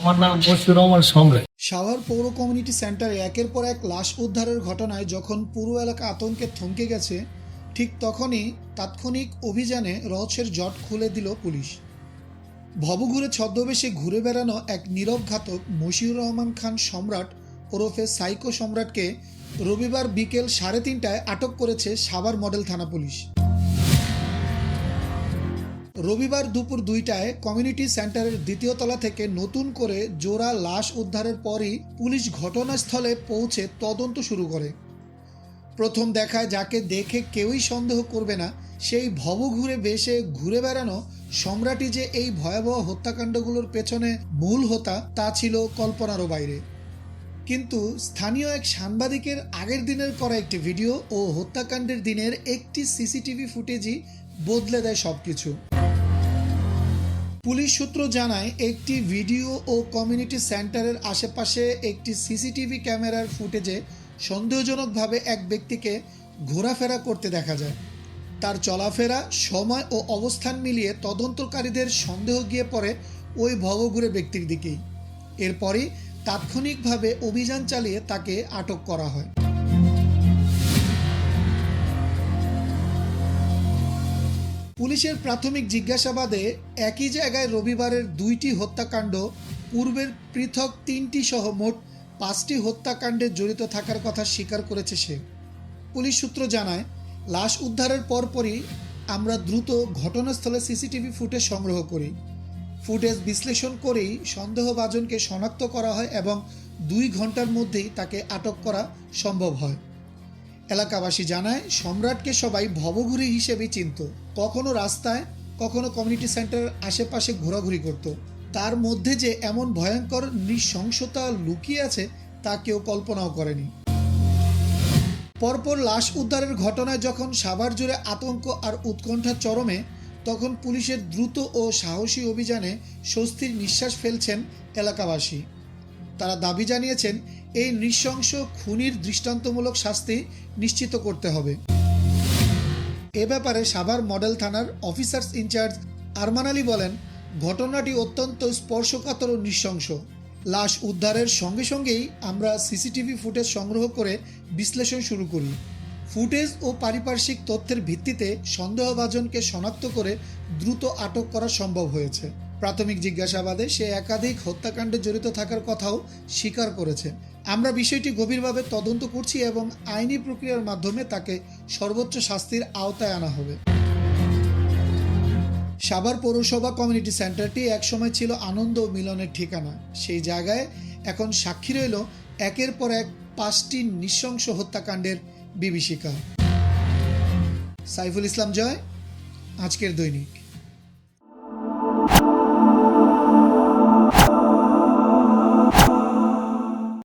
আমার নাম মশিউর রহমান সম্রাট সাভার পৌর কমিউনিটি সেন্টারে একের পর এক লাশ উদ্ধারের ঘটনায় যখন পুরো এলাকা আতঙ্কে থমকে গেছে, ঠিক তখনই তাৎক্ষণিক অভিযানে রহস্যের জট খুলে দিল পুলিশ। ভবঘুরে ছদ্মবেশে ঘুরে বেড়ানো এক নীরব ঘাতক মশিউর রহমান খান সম্রাট ওরফে সাইকো সম্রাটকে রবিবার বিকেল সাড়ে তিনটায় আটক করেছে সাভার মডেল থানা পুলিশ। রবিবার দুপুর দুইটায় কমিউনিটি সেন্টারের দ্বিতীয় তলা থেকে নতুন করে জোড়া লাশ উদ্ধারের পরই পুলিশ ঘটনাস্থলে পৌঁছে তদন্ত শুরু করে। প্রথম দেখায় যাকে দেখে কেউই সন্দেহ করবে না, সেই ভব ঘুরে বেশে ঘুরে বেড়ানো সম্রাটই যে এই ভয়াবহ হত্যাকাণ্ডগুলোর পেছনে মূল হোতা, তা ছিল কল্পনারও বাইরে। কিন্তু স্থানীয় এক সাংবাদিকের আগের দিনের করা একটি ভিডিও ও হত্যাকাণ্ডের দিনের একটি সিসিটিভি ফুটেজই বদলে দেয় সবকিছু। পুলিশ সূত্র জানায়, একটি ভিডিও ও কমিউনিটি সেন্টারের আশেপাশে একটি সিসিটিভি ক্যামেরার ফুটেজে সন্দেহজনকভাবে এক ব্যক্তিকে ঘোরাফেরা করতে দেখা যায়। তার চলাফেরা, সময় ও অবস্থান মিলিয়ে তদন্তকারীদের সন্দেহ গিয়ে পড়ে ওই ভবঘুরে ব্যক্তির দিকেই। এরপরই তাৎক্ষণিকভাবে অভিযান চালিয়ে তাকে আটক করা হয়। পুলিশের প্রাথমিক জিজ্ঞাসাবাদে একই জায়গায় রবিবারের দুইটি হত্যাকাণ্ড, পূর্বের পৃথক তিনটি সহ মোট পাঁচটি হত্যাকাণ্ডে জড়িত থাকার কথা স্বীকার করেছে সে। পুলিশ সূত্র জানায়, লাশ উদ্ধারের পরপরই আমরা দ্রুত ঘটনাস্থলে সিসিটিভি ফুটেজ সংগ্রহ করি। ফুটেজ বিশ্লেষণ করেই সন্দেহভাজনকে শনাক্ত করা হয় এবং দুই ঘণ্টার মধ্যেই তাকে আটক করা সম্ভব হয়। এলাকাবাসী জানায়, সম্রাটকে সবাই ভবঘুরি হিসেবে চিনত। কখনো রাস্তায়, কখনো কমিউনিটি সেন্টার আশেপাশে ঘোরাঘুরি করত। তার মধ্যে যে এমন ভয়ঙ্কর নৃশংসতা লুকিয়ে আছে, তা কেউ কল্পনাও করেনি। পরপর লাশ উদ্ধারের ঘটনায় যখন সাভার জুড়ে আতঙ্ক আর উৎকণ্ঠা চরমে, তখন পুলিশের দ্রুত ও সাহসী অভিযানে স্বস্তির নিঃশ্বাস ফেলছেন এলাকাবাসী। তারা দাবি জানিয়েছেন এই নৃশংস খুনির দৃষ্টান্তমূলক শাস্তি নিশ্চিত করতে হবে। এ ব্যাপারে সাভার মডেল থানার officers in charge Arman Ali বলেন, ঘটনাটি অত্যন্ত স্পর্শকাতর ও নৃশংস। লাশ উদ্ধারের সঙ্গে সঙ্গেই আমরা সিসিটিভি ফুটেজ সংগ্রহ করে বিশ্লেষণ শুরু করি। ফুটেজ ও পারিপার্শ্বিক তথ্যের ভিত্তিতে সন্দেহভাজনকে শনাক্ত করে দ্রুত আটক করা সম্ভব হয়েছে। প্রাথমিক জিজ্ঞাসাবাদে সে একাধিক হত্যাকাণ্ডে জড়িত থাকার কথাও স্বীকার করেছে। আমরা বিষয়টি গভীরভাবে তদন্ত করছি এবং আইনি প্রক্রিয়ার মাধ্যমে তাকে সর্বোচ্চ শাস্তির আওতায় আনা হবে। সাভার পৌরসভা কমিউনিটি সেন্টারটি একসময় ছিল আনন্দ ও মিলনের ঠিকানা। সেই জায়গায় এখন সাক্ষী রইল একের পর এক পাঁচটি নৃশংস হত্যাকাণ্ডের বিভীষিকা। সাইফুল ইসলাম জয়, আজকের দৈনিক।